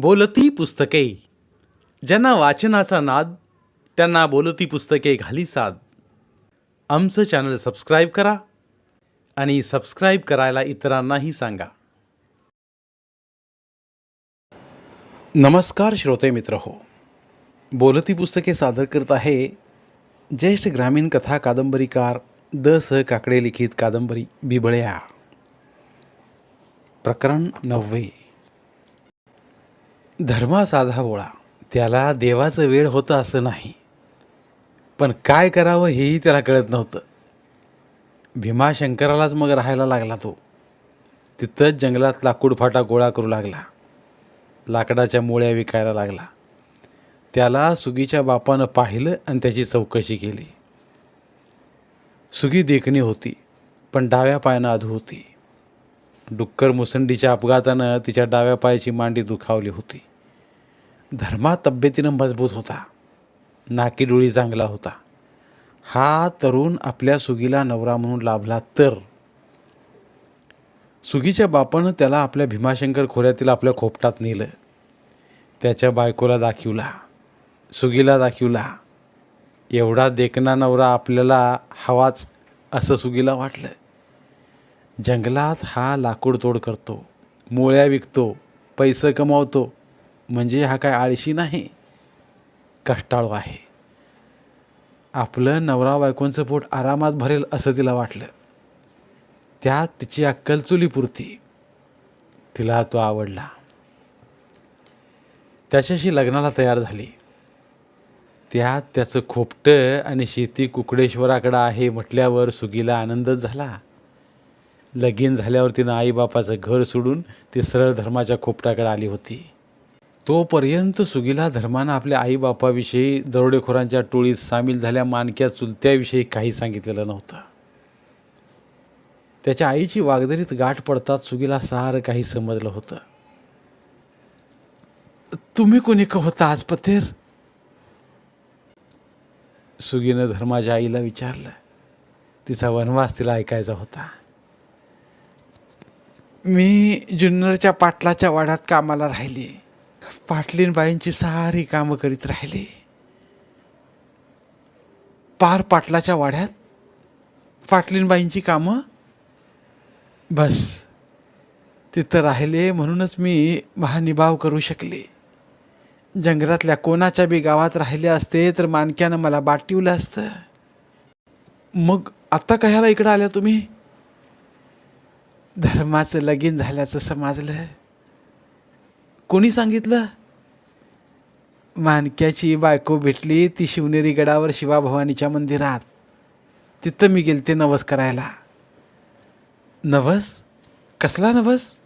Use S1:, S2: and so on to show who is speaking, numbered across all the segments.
S1: बोलती पुस्तके. ज्यांना वाचनाचा नाद त्यांना बोलती पुस्तके घाली साद. आमचं चॅनल सबस्क्राईब करा आणि सबस्क्राईब करायला इतरांनाही सांगा. नमस्कार श्रोते मित्र हो. बोलती पुस्तके सादर करत आहे ज्येष्ठ ग्रामीण कथा कादंबरीकार द स काकडे लिखित कादंबरी बिबळ्या. प्रकरण नववे. धर्मा साधा बोळा त्याला देवाचं वेळ होतं असं नाही. पण काय करावं हेही त्याला कळत नव्हतं. भीमाशंकरालाच मग राहायला लागला तो. तिथंच जंगलात लाकूड फाटा गोळा करू लागला. लाकडाच्या मुळ्या विकायला लागला. त्याला सुगीच्या बापानं पाहिलं आणि त्याची चौकशी केली. सुगी देखणी होती पण डाव्या पायानं अधू होती. डुक्कर मुसंडीच्या अपघातानं तिच्या डाव्या पायाची मांडी दुखावली होती. धर्मा तब्येतीनं मजबूत होता. नाकी डोळी चांगला होता. हा तरुण आपल्या सुगीला नवरा म्हणून लाभला तर. सुगीच्या बापानं त्याला आपल्या भीमाशंकर खोऱ्यातील आपल्या खोपटात नेलं. त्याच्या बायकोला दाखिवला. सुगीला दाखिवला. एवढा देखना नवरा आपल्याला हवाच असं सुगीला वाटलं. जंगलात हा लाकूड तोड करतो. मुळ्या विकतो. पैसे कमावतो. म्हणजे हा काय आळशी नाही. कष्टाळू आहे. आपलं नवरा बायकोंचं पोट आरामात भरेल असं तिला वाटलं. त्यात तिची अक्कल चुलीपुरती. तिला तो आवडला. त्याच्याशी लग्नाला तयार झाली. त्यात त्याचं खोपटं आणि शेती कुकडेश्वराकडं आहे म्हटल्यावर सुगीला आनंदच झाला. लगीन झाल्यावर तिनं आईबापाचं घर सोडून ती सरळ धर्माच्या खोपटाकडे आली होती. तोपर्यंत सुगीला धर्मानं आपल्या आईबापाविषयी दरोडेखोरांच्या टोळीत सामील झाल्या मानक्या चुलत्याविषयी काही सांगितलेलं नव्हतं. त्याच्या आईची वागदरीत गाठ पडतात सुगीला सारं काही समजलं होतं. तुम्ही कोणी का होता आज पतेर? सुगीनं धर्माच्या आईला विचारलं. तिचा वनवास तिला ऐकायचा होता. मी जुन्नरच्या पाटलाच्या वाड्यात कामाला राहिली. पाटलीनबाईंची सारी कामं करीत राहिली. पार पाटलाच्या वाड्यात पाटलीनबाईंची कामं. बस तिथं राहिले म्हणूनच मी महानिभाव करू शकले. जंगलातल्या कोणाच्या बी गावात राहिले असते तर मानक्यानं मला बाटिवलं असतं. मग आत्ता कशाला इकडं आल्या तुम्ही? धर्माचं लगीन झाल्याचं समजलं. कोणी सांगितलं? मानक्याची बायको भेटली ती शिवनेरी गडावर शिवाभवानीच्या मंदिरात. तिथं मी गेलते नवस करायला. नवस? कसला नवस?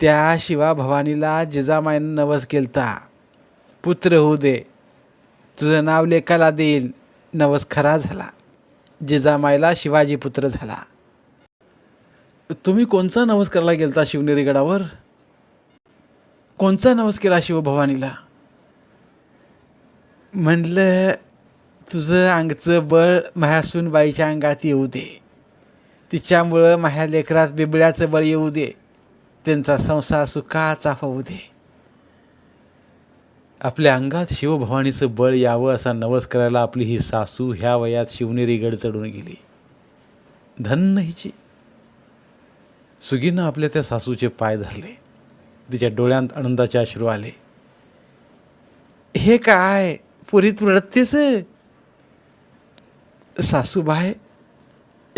S1: त्या शिवाभवानीला जिजामाईनं नवस केलता. पुत्र होऊ दे. तुझं नाव लेखाला देईल. नवस खरा झाला. जिजामाईला शिवाजी पुत्र झाला. तुम्ही कोणचा नवस करायला गेलता शिवनेरी गडावर? कोणचा नवस केला शिवभवानीला? म्हणलं तुझं अंगचं बळ माझ्या बाईच्या अंगात येऊ दे. तिच्यामुळं माह्या लेकरात बिबळ्याचं बळ येऊ दे. त्यांचा संसार सुखाचा होऊ दे. आपल्या अंगात शिवभवानीचं बळ यावं असा नवस करायला आपली ही सासू ह्या वयात शिवनेरी गड चढून गेली. धन्य हिची सुगीनं आपल्या त्या सासूचे पाय धरले. तिच्या डोळ्यांत आनंदाचे अश्रू आले. हे काय? पुरीत रडतेस? सासूबाय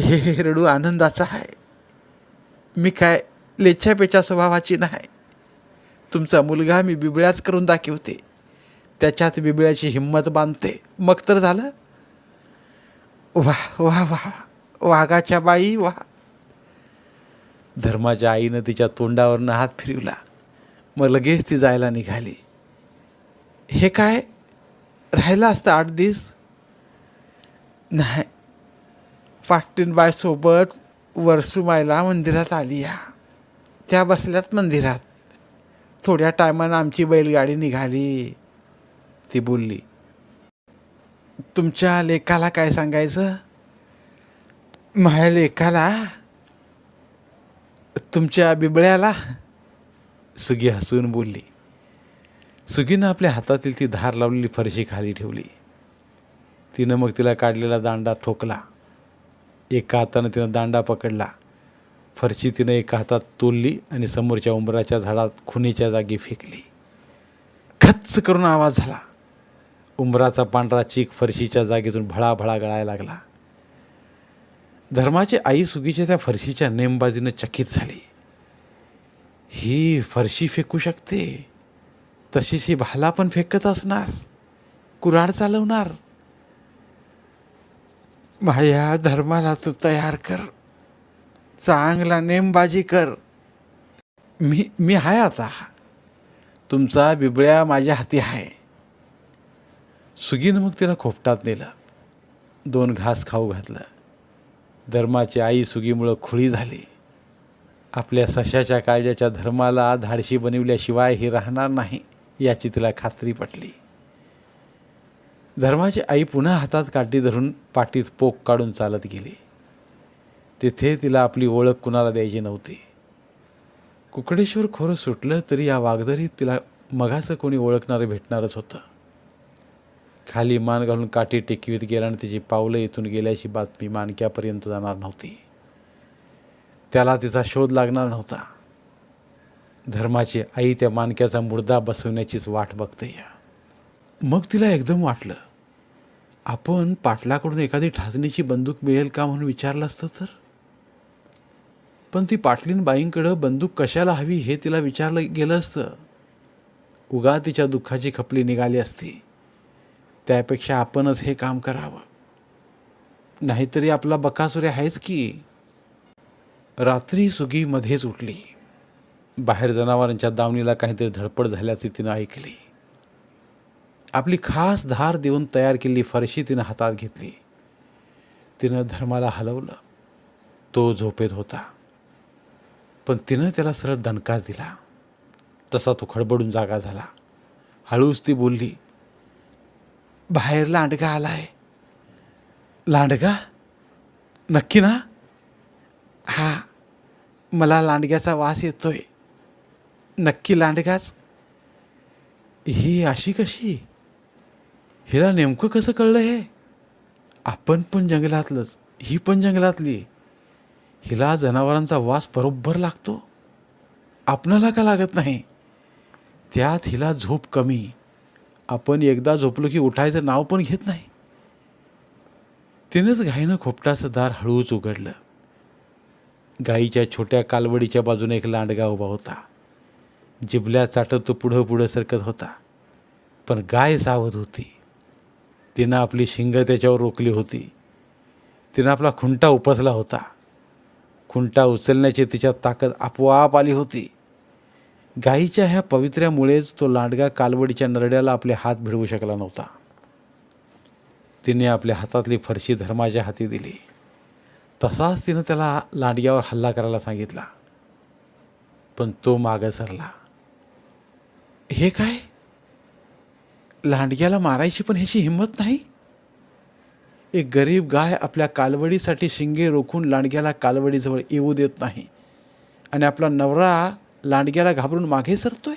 S1: हे रडू आनंदाचा आहे. मी काय लेच्छापेच्या स्वभावाची नाही. तुमचा मुलगा मी बिबळ्याच करून दाखवते. त्याच्यात बिबळ्याची हिंमत बांधते. मग तर झालं. वाह वाह वाह वाघाच्या बाई वाह धर्माच्या आईनं तिच्या तोंडावरनं हात फिरवला. मग लगेच ती जायला निघाली. हे काय? राहिलं असतं आठ दिवस? नाही. पाटीलबाईसोबत वरसुमायला मंदिरात आली या त्या बसल्यात मंदिरात. थोड्या टायमानं आमची बैलगाडी निघाली. ती बोलली तुमच्या लेखाला काय सांगायचं? माझ्या लेखाला तुमच्या बिबळ्याला? सुगी हसून बोलली. सुगीनं आपल्या हातातील ती धार लावलेली फरशी खाली ठेवली. तिनं मग तिला काढलेला दांडा ठोकला. एका हातानं तिनं दांडा पकडला. फरशी तिनं एका हातात तोलली आणि समोरच्या उंबराच्या झाडात खुनीच्या जागी फेकली. खच्च करून आवाज झाला. उंबराचा पांढरा चीक फरशीच्या जागेतून भळाभळा गळायला लागला. धर्माची आई सुगीच्या त्या फरशीच्या नेमबाजीनं चकित झाली. ही फरशी फेकू शकते. तशीच ही भाला पण फेकत असणार. कुऱ्हाड चालवणार. माझ्या धर्माला तू तयार कर. चांगला नेमबाजी कर. मी मी आहे आता. तुमचा बिबळ्या माझ्या हाती आहे सुगीनं मग तिला खोपटात नेलं. दोन घास खाऊ घातलं. धर्माची आई सुगीमुळं खुळी झाली. आपल्या सशाच्या काळजाच्या धर्माला धाडशी बनविल्याशिवाय ही राहणार नाही याची तिला खात्री पटली. धर्माची आई पुन्हा हातात काठी धरून पाठीत पोक काढून चालत गेली. तिथे तिला आपली ओळख कुणाला द्यायची नव्हती. कुकडेश्वर खोरं सुटलं तरी या वागदरीत तिला मगाचं कोणी ओळखणारं भेटणारच होतं. खाली मान घालून काठी टेकवीत गेल्यानं तिची पावलं इथून गेल्याची बातमी मानक्यापर्यंत जाणार नव्हती. त्याला तिचा शोध लागणार नव्हता. धर्माची आई त्या मानक्याचा मुर्दा बसवण्याचीच वाट बघते. या मग तिला एकदम वाटलं आपण पाटलाकडून एखादी ठाचणीची बंदूक मिळेल का म्हणून विचारलं असतं तर? पण ती पाटलीन बाईंकडं बंदूक कशाला हवी हे तिला विचारलं गेलं असतं. उगा तिच्या दुःखाची खपली निघाली असती. त्यापेक्षा आपणच हे काम करावं. नाहीतरी आपला बकासुरे आहेच की. रात्री सुगी मध्येच उठली. बाहेर जनावरांच्या दावणीला काहीतरी धडपड झाल्याचे तिनं ऐकली. आपली खास धार देऊन तयार केलेली फरशी तिनं हातात घेतली. तिनं धर्माला हलवलं. तो झोपेत होता. पण तिनं त्याला सरळ दणकाच दिला. तसा तो खडबडून जागा झाला. हळूच ती बोलली बाहेर लांडगा आलाय. लांडगा? नक्की ना? हा मला लांडग्याचा वास येतोय. नक्की लांडगाच? ही अशी कशी? हिला नेमकं कसं कळलं हे? आपण पण जंगलातलंच ही पण जंगलातली हिला जनावरांचा वास बरोबर लागतो? आपणाला का लागत नाही? त्यात हिला झोप कमी. आपण एकदा झोपलो की उठायचं नाव पण घेत नाही. तिनंच घाईनं खोपटाचं दार हळूच उघडलं. गाईच्या छोट्या कालवडीच्या बाजूने एक लांडगा उभा होता. जिबल्या चाटत तो पुढं पुढं सरकत होता. पण गाय सावध होती. तिनं आपली शिंग त्याच्यावर रोखली होती. तिनं आपला खुंटा उपसला होता. खुंटा उचलण्याची तिच्यात ताकद आपोआप आली होती. गाईच्या ह्या पवित्र्यामुळेच तो लांडगा कालवडीच्या नरड्याला आपले हात भिडवू शकला नव्हता. तिने आपल्या हातातली फरशी धर्माच्या हाती दिली. तसाच तिनं त्याला लांडग्यावर हल्ला करायला सांगितला. पण तो मागं सरला. हे काय? लांडग्याला मारायची पण ह्याची हिंमत नाही? एक गरीब गाय आपल्या कालवडीसाठी शिंगे रोखून लांडग्याला कालवडीजवळ येऊ देत नाही आणि आपला नवरा लांडग्याला घाबरून मागे सरतोय?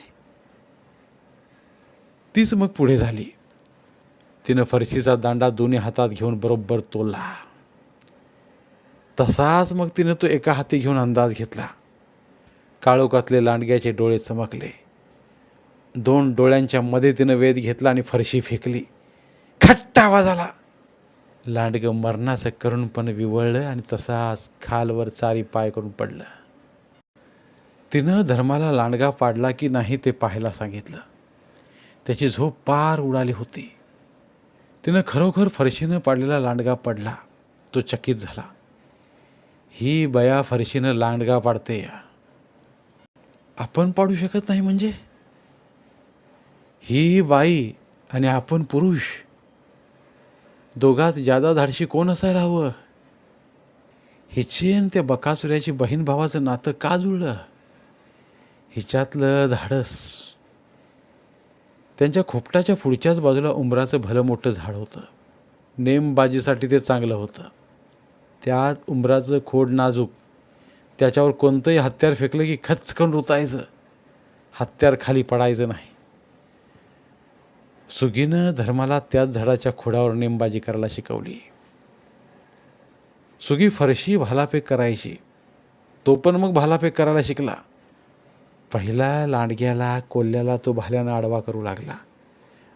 S1: तीच मग पुढे झाली. तिनं फरशीचा दांडा दोन्ही हातात घेऊन बरोबर तोला तसाच मग तिनं तो एका हाती घेऊन अंदाज घेतला. काळोखातले लांडग्याचे डोळे चमकले. दोन डोळ्यांच्या मध्ये तिनं वेध घेतला आणि फरशी फेकली. खट्ट आवाज आला. लांडगं मरणाचं करून पण विवळलं आणि तसाच खालवर चारी पाय करून पडलं. तिनं धर्माला लांडगा पाडला की नाही ते पाहायला सांगितलं. त्याची झोप पार उडाली होती. तिनं खरोखर फरशीनं पाडलेला लांडगा पडला. तो चकित झाला. ही बया फरशीनं लांडगा पाडते. आपण पाडू शकत नाही म्हणजे? ही बाई आणि आपण पुरुष. दोघात जादा धाडशी कोण असायला हवं? हिची आणि त्या बकासुऱ्याची बहीण भावाचं नातं का जुळलं? हिच्यातलं धाडस. त्यांच्या खोपटाच्या पुढच्याच बाजूला उंबराचं भलं मोठं झाड होतं. नेमबाजीसाठी ते चांगलं होतं. त्यात उंबराचं खोड नाजूक. त्याच्यावर कोणतंही हत्यार फेकलं की खचकन रुतायचं. हत्यार खाली पडायचं नाही. सुगीनं धर्माला त्याच झाडाच्या खोडावर नेमबाजी करायला शिकवली. सुगी फरशी भालाफेक करायची. तो पण मग भालाफेक करायला शिकला. पहिला लांडग्याला कोल्ह्याला तो भाल्यानं आडवा करू लागला.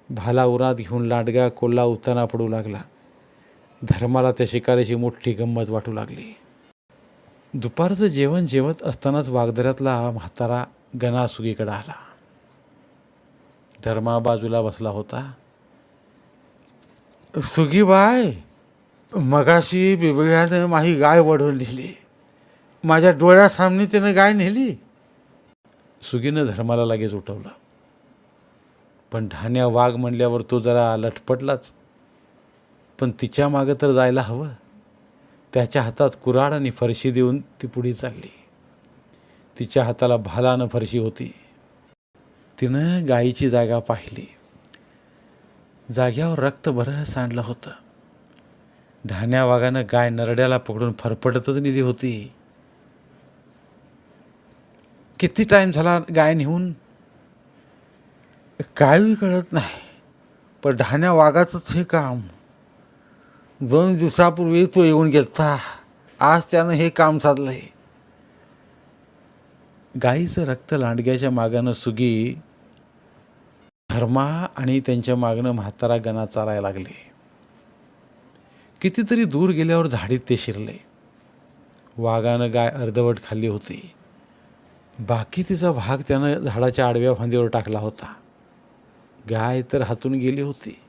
S1: भाला उरात घेऊन लांडगा कोल्हा उताना पडू लागला. धर्माला त्या शिकारीची मोठी गंमत वाटू लागली. दुपारचं जेवण जेवत असतानाच वागदऱ्यातला म्हातारा गणासुगीकडे आला. धर्मा बाजूला बसला होता. सुगीबाय मगाशी बिबळ्यानं माझी गाय वढून लिहिली माझ्या डोळ्यासामने त्यानं गाय नेली. सुगीनं धर्माला लगेच उठवलं. पण ढाण्या वाघ म्हणल्यावर तो जरा लटपटलाच पण तिच्या मागं तर जायला हवं. त्याच्या हातात कुऱ्हाड आणि फरशी देऊन ती पुढे चालली. तिच्या हाताला भालानं फरशी होती. तिनं गायीची जागा पाहिली. जाग्यावर रक्त बरं सांडलं होतं. ढाण्या वाघानं गाय नरड्याला पकडून फरफटतच नेली होती. किती टाईम झाला गाय नेऊन? काही कळत नाही. पण ढाण्या वाघाचंच हे काम. दोन दिवसापूर्वी तो येऊन गेलता. आज त्यानं हे काम साधलंय. गाईचं रक्त लांडग्याच्या मागानं सुगी धर्मा आणि त्यांच्या मागणं म्हातारा गणा चालायला लागले. कितीतरी दूर गेल्यावर झाडीत ते शिरले. वाघानं गाय अर्धवट खाल्ली होती. बाकी तिचा भाग त्यानं झाडाच्या आडव्या फांदीवर टाकला होता. गाय तर हातून गेली होती.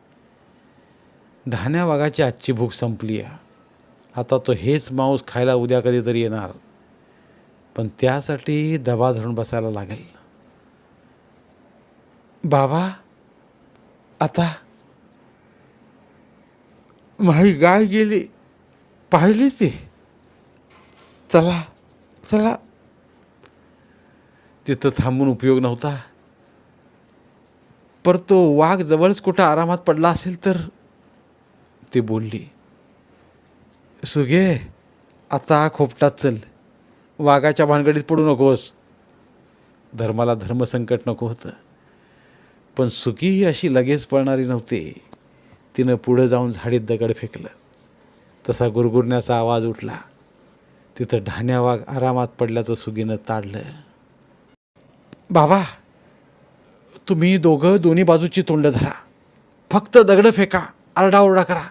S1: ढाण्या वाघाची आजची भूक संपली आहे. आता तो हेच मांस खायला उद्या कधीतरी येणार. पण त्यासाठी दबा धरून बसायला लागेल. बाबा आता माही गाय गेली. पाहिली ती. चला चला. तिथं थांबून उपयोग नव्हता. पर तो वाघ जवळच कुठं आरामात पडला असेल तर ती बोलली सुगे आता खोपटात चल. वाघाच्या भानगडीत पडू नकोस. धर्माला धर्मसंकट नको होतं. पण सुगी ही अशी लगेच पळणारी नव्हती. तिनं पुढं जाऊन झाडीत दगड फेकलं. तसा गुरगुरण्याचा आवाज उठला. तिथं ढाण्या वाघ आरामात पडल्याचं सुगीनं ताडलं. बाबा तुम्ही दोघं दोन्ही बाजूची तोंड धरा. फक्त दगड फेका आरडाओरडा करा.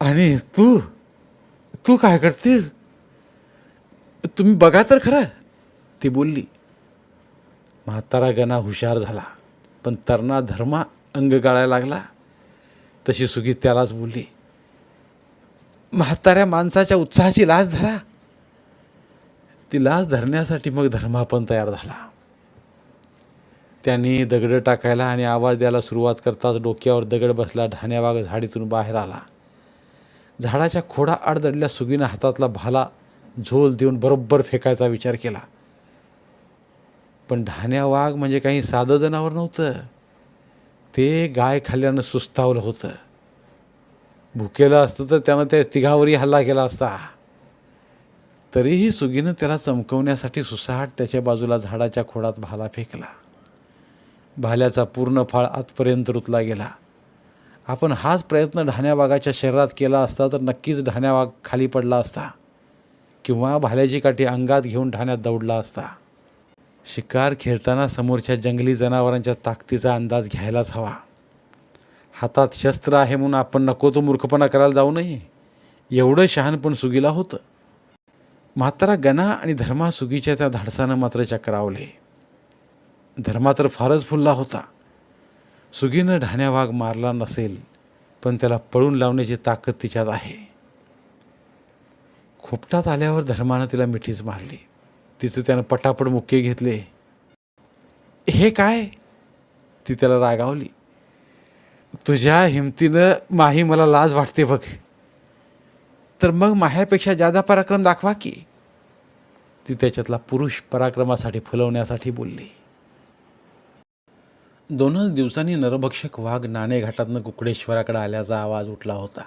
S1: आणि तू तू काय करतेस? तुम्ही बघा तर खरं. ती बोलली म्हातारा गणा हुशार झाला पण तरणा धर्मा अंग गाळायला लागला. तशी सुगी त्यालाच बोलली म्हाताऱ्या माणसाच्या उत्साहाची लाज धरा. ती लाज धरण्यासाठी मग धर्मा पण तयार झाला. त्यांनी दगड टाकायला आणि आवाज द्यायला सुरुवात करताच डोक्यावर दगड बसला ढाण्यावाग झाडीतून बाहेर आला. झाडाच्या खोडा आडदडल्या सुगीनं हातातला भाला झोल देऊन बरोबर फेकायचा विचार केला. पण ढाण्या वाघ म्हणजे काही साधं जनावर नव्हतं. ते गाय खाल्ल्यानं सुस्तावलं होतं. भुकेलं असतं तर त्यानं त्या तिघावरही हल्ला केला असता. तरीही सुगीनं त्याला चमकवण्यासाठी सुसाट त्याच्या बाजूला झाडाच्या खोडात भाला फेकला. भाल्याचा पूर्ण फाळ आतपर्यंत रुतला गेला. आपण हाच प्रयत्न ढाण्यावाघाच्या शरीरात केला असता तर नक्कीच ढाण्यावाघ खाली पडला असता. किंवा भाल्याची काठी अंगात घेऊन ढाण्यात दौडला असता. शिकार खेळताना समोरच्या जंगली जनावरांच्या ताकदीचा अंदाज घ्यायलाच हवा. हातात शस्त्र आहे म्हणून आपण नको तो मूर्खपणा करायला जाऊ नये. एवढं शहाणपण सुगीला होतं. म्हातारा गणा आणि धर्मा सुगीच्या त्या धाडसानं मात्र चक्रावले. धर्मा तर फारच फुलला होता. सुगीनं ढाण्या वाघ मारला नसेल पण त्याला पळून लावण्याची ताकद तिच्यात आहे. खोपटात आल्यावर धर्मानं तिला मिठीच मारली. तिचं त्यानं पटापट मुक्के घेतले. हे काय? ती त्याला रागावली. तुझ्या हिमतीनं माही मला लाज वाटते बघ. तर मग माह्यापेक्षा जादा पराक्रम दाखवा की. ती त्याच्यातला पुरुष पराक्रमासाठी फुलवण्यासाठी बोलली. दोनच दिवसांनी नरभक्षक वाघ नाणेघाटातनं कुकडेश्वराकडे आल्याचा आवाज उठला होता.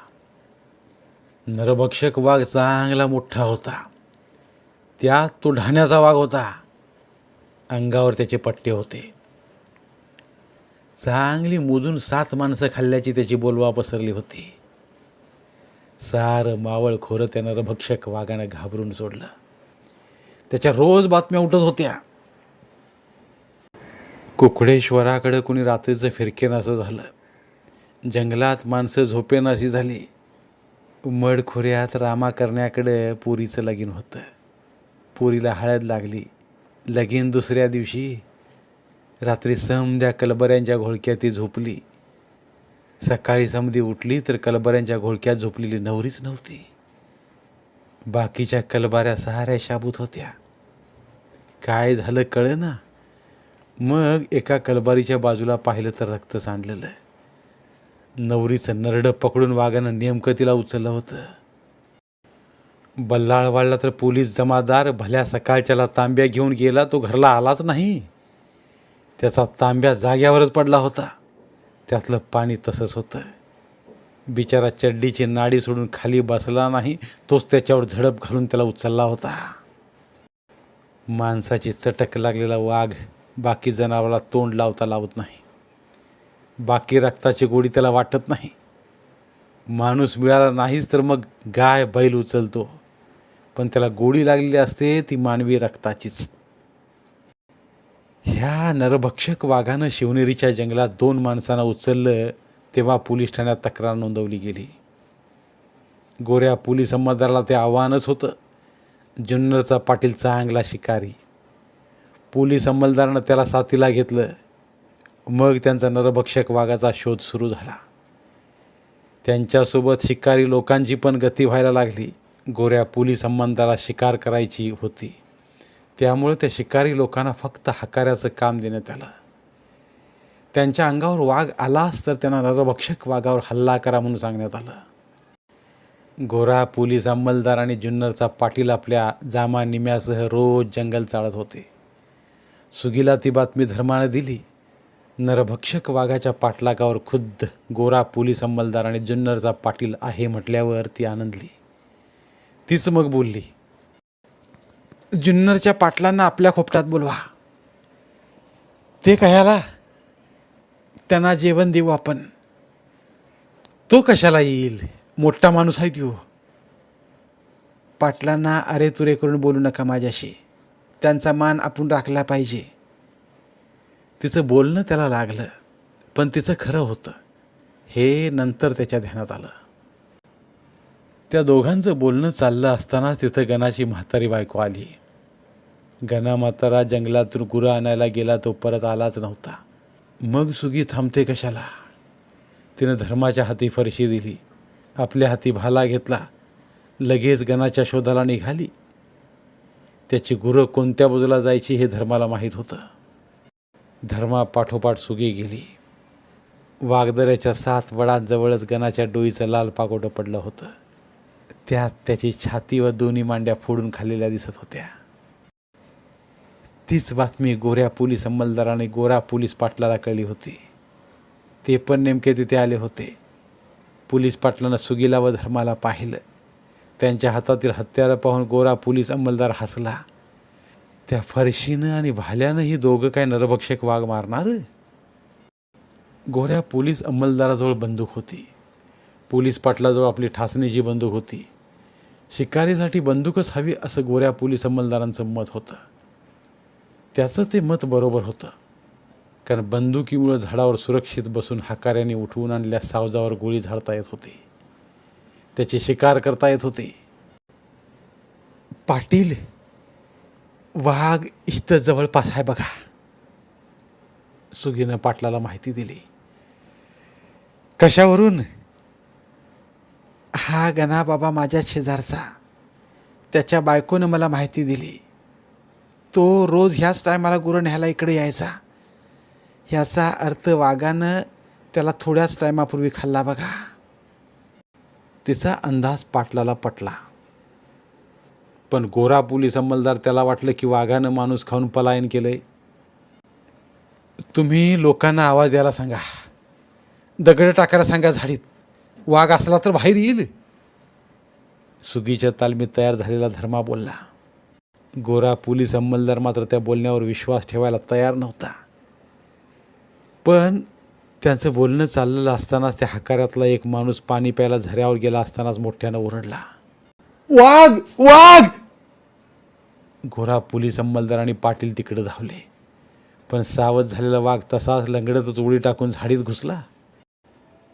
S1: नरभक्षक वाघ चांगला मोठा होता. त्यात तो ढाण्याचा वाघ होता. अंगावर त्याचे पट्टे होते. चांगली मोजून सात माणसं खाल्ल्याची त्याची बोलवा पसरली होती. सार मावळ खोरं नरभक्षक वाघानं घाबरून सोडलं. त्याच्या रोज बातम्या उठत होत्या. कुकडेश्वराकडं कुणी रात्रीचं फिरकेनासं झालं. जंगलात माणसं झोपेनाशी झाली. मडखोऱ्यात रामा करण्याकडं पुरीचं लगीन होतं. पुरीला हळद लागली. लगीन दुसऱ्या दिवशी. रात्री समद्या कलबऱ्यांच्या घोळक्यात ती झोपली. सकाळी समधी उठली तर कलबऱ्यांच्या घोळक्यात झोपलेली नवरीच नव्हती. बाकीच्या कलबाऱ्या साऱ्या शाबूत होत्या. काय झालं कळ ना मग एका कलबारीच्या बाजूला पाहिलं तर रक्त सांडलेलं नवरीचं नरडं पकडून वाघानं नेमकं तिला उचललं होतं. बल्लाळ वाढला तर पोलीस जमादार भल्या सकाळच्याला तांब्या घेऊन गेला तो घरला आलाच नाही. त्याचा तांब्या जाग्यावरच पडला होता. त्यातलं पाणी तसंच होतं. बिचारा चड्डीची नाडी सोडून खाली बसला नाही तोच त्याच्यावर झडप घालून त्याला उचलला होता. माणसाची चटक लागलेला वाघ बाकी जनावराला तोंड लावता लावत नाही. बाकी रक्ताची गोडी त्याला वाटत नाही. माणूस मिळाला नाहीच तर मग गाय बैल उचलतो. पण त्याला गोडी लागलेली असते ती मानवी रक्ताचीच. ह्या नरभक्षक वाघानं शिवनेरीच्या जंगलात दोन माणसांना उचललं तेव्हा पोलीस ठाण्यात तक्रार नोंदवली गेली. गोऱ्या पोलीस अंमलदाराला ते आव्हानच होतं. जुन्नरचा पाटील चांगला शिकारी. पोलीस अंमलदारानं त्याला साथीला घेतलं. मग त्यांचा नरभक्षक वाघाचा शोध सुरू झाला. त्यांच्यासोबत शिकारी लोकांची पण गती व्हायला लागली. गोऱ्या पोलीस अंमलदाराला शिकार करायची होती. त्यामुळे त्या शिकारी लोकांना फक्त हकाऱ्याचं काम देण्यात आलं. त्यांच्या अंगावर वाघ आलाच तर त्यांना नरभक्षक वाघावर हल्ला करा म्हणून सांगण्यात आलं. गोरा पोलीस अंमलदार आणि जुन्नरचा पाटील आपल्या जामा निम्यासह रोज जंगल चाळत होते. सुगीला ती बातमी धर्मानं दिली. नरभक्षक वाघाच्या पाठलागावर खुद्द गोरा पोलीस अंमलदार आणि जुन्नरचा पाटील आहे म्हटल्यावर ती आनंदली. तीच मग बोलली जुन्नरच्या पाटलांना आपल्या खोपटात बोलवा. ते कशाला? त्यांना जेवण देऊ आपण. तो कशाला येईल? मोठा माणूस आहे तो पाटलांना अरे तुरे करून बोलू नका माझ्याशी. त्यांचा मान आपण राखला पाहिजे. तिचं बोलणं त्याला लागलं पण तिचं खरं होतं. हे नंतर त्याच्या ध्यानात आलं. त्या दोघांचं बोलणं चाललं असतानाच तिथं गणाची म्हातारी बायको आली. गणा म्हातारा जंगलातून गुरं आणायला गेला तो परत आलाच नव्हता. मग सुगी थांबते कशाला? तिनं धर्माच्या हाती फरशी दिली. आपल्या हाती भाला घेतला. लगेच गणाच्या शोधाला निघाली. त्याची गुरं कोणत्या बाजूला जायची हे धर्माला माहीत होतं. धर्मापाठोपाठ सुगी गेली. वागदऱ्याच्या सात वडांजवळच गणाच्या डोईचं लाल पागोटं पडलं होतं. त्यात त्याची छाती व दोन्ही मांड्या फोडून खाल्लेल्या दिसत होत्या. तीच बातमी गोऱ्या पोलीस अंमलदाराने गोरा पोलीस पाटलाला कळली होती. ते पण नेमके तिथे आले होते. पोलीस पाटलानं सुगीला व धर्माला पाहिलं. त्यांच्या हातातील हत्यारं पाहून गोरा पोलीस अंमलदार हसला. त्या फरशीनं आणि भाल्यानं ही दोघं काय नरभक्षक वाघ मारणार? गोऱ्या पोलीस अंमलदाराजवळ बंदूक होती. पोलीस पाटलाजवळ आपली ठासणीची बंदूक होती. शिकारीसाठी बंदूकच हवी असं गोऱ्या पोलीस अंमलदारांचं मत होतं. त्याचं ते मत बरोबर होतं. कारण बंदुकीमुळं झाडावर सुरक्षित बसून हाकाऱ्याने उठवून आणल्या सावजावर गोळी झाडता येत होती. त्याची शिकार करता येत होते. पाटील वाघ इथं जवळपास आहे बघा. सुगीनं पाटलाला माहिती दिली. कशावरून? हा गणा बाबा माझ्या शेजारचा. त्याच्या बायकोनं मला माहिती दिली. तो रोज ह्याच टायमाला गुरं न्यायला इकडे यायचा. ह्याचा अर्थ वाघानं त्याला थोड्याच टायमापूर्वी खाल्ला बघा. तिचा अंदाज पाटलाला पटला. पण गोरा पोलीस अंमलदार त्याला वाटलं की वाघानं माणूस खाऊन पलायन केलंय. तुम्ही लोकांना आवाज द्यायला सांगा. दगड टाकायला सांगा झाडीत. वाघ असला तर बाहेर येईल. सुगीच्या तालमीत तयार झालेला धर्मा बोलला. गोरा पोलीस अंमलदार मात्र त्या बोलण्यावर विश्वास ठेवायला तयार नव्हता. पण त्यांचं बोलणं चाललेलं असतानाच त्या हकारातला एक माणूस पाणी प्यायला झऱ्यावर गेला असतानाच मोठ्यानं ओरडला. वाघ वाघ! घोरा पोलीस अंमलदार आणि पाटील तिकडे धावले. पण सावध झालेला वाघ तसाच लंगडतच उडी टाकून झाडीत घुसला.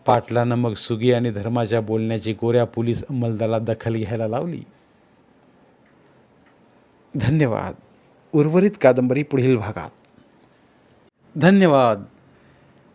S1: पाटलानं मग सुगी आणि धर्माच्या बोलण्याची गोऱ्या पोलीस अंमलदाराला दखल घ्यायला लावली. धन्यवाद. उर्वरित कादंबरी पुढील भागात. धन्यवाद.